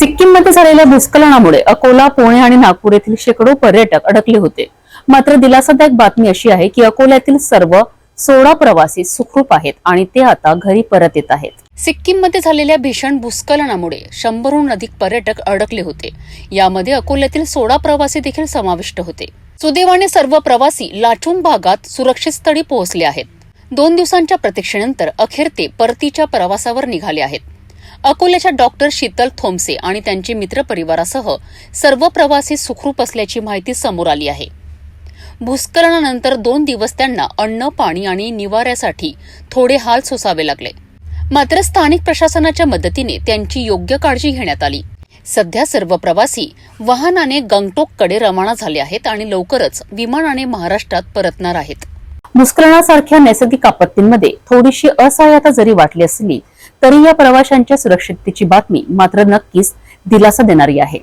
सिक्कीममध्ये झालेल्या भूस्खलनामुळे अकोला पुणे आणि नागपूर येथील शेकडो पर्यटक अडकले होते. मात्र दिलासादायक बातमी अशी आहे की अकोल्यातील सर्व सोळा प्रवासी सुखरूप आहेत आणि ते आता घरी परत येत आहेत. सिक्कीममध्ये झालेल्या भीषण भूस्खलनामुळे शंभरहून अधिक पर्यटक अडकले होते. यामध्ये अकोल्यातील सोळा प्रवासी देखील समाविष्ट होते. सुदैवाने सर्व प्रवासी लाचून भागात सुरक्षित स्थळी पोहोचले आहेत. दोन दिवसांच्या प्रतीक्षेनंतर अखेर ते परतीच्या प्रवासावर निघाले आहेत. अकोल्याच्या डॉक्टर शीतल थोमसे आणि त्यांचे मित्रपरिवारासह सर्व प्रवासी सुखरूप असल्याची माहिती समोर आली आहे. भूस्खलनानंतर दोन दिवस त्यांना अन्न पाणी आणि निवाऱ्यासाठी थोडे हाल सोसावे लागले. मात्र स्थानिक प्रशासनाच्या मदतीने त्यांची योग्य काळजी घेण्यात आली. सध्या सर्व प्रवासी वाहनाने गंगटोककडे रवाना झाले आहेत आणि लवकरच विमानाने महाराष्ट्रात परतणार आहेत. भूस्खलनासारख्या नैसर्गिक आपत्तींमध्ये थोडीशी असहाय्यता जरी वाटली असली तरी या प्रवाशांच्या सुरक्षिततेची बातमी मात्र नक्कीच दिलासा देणारी आहे.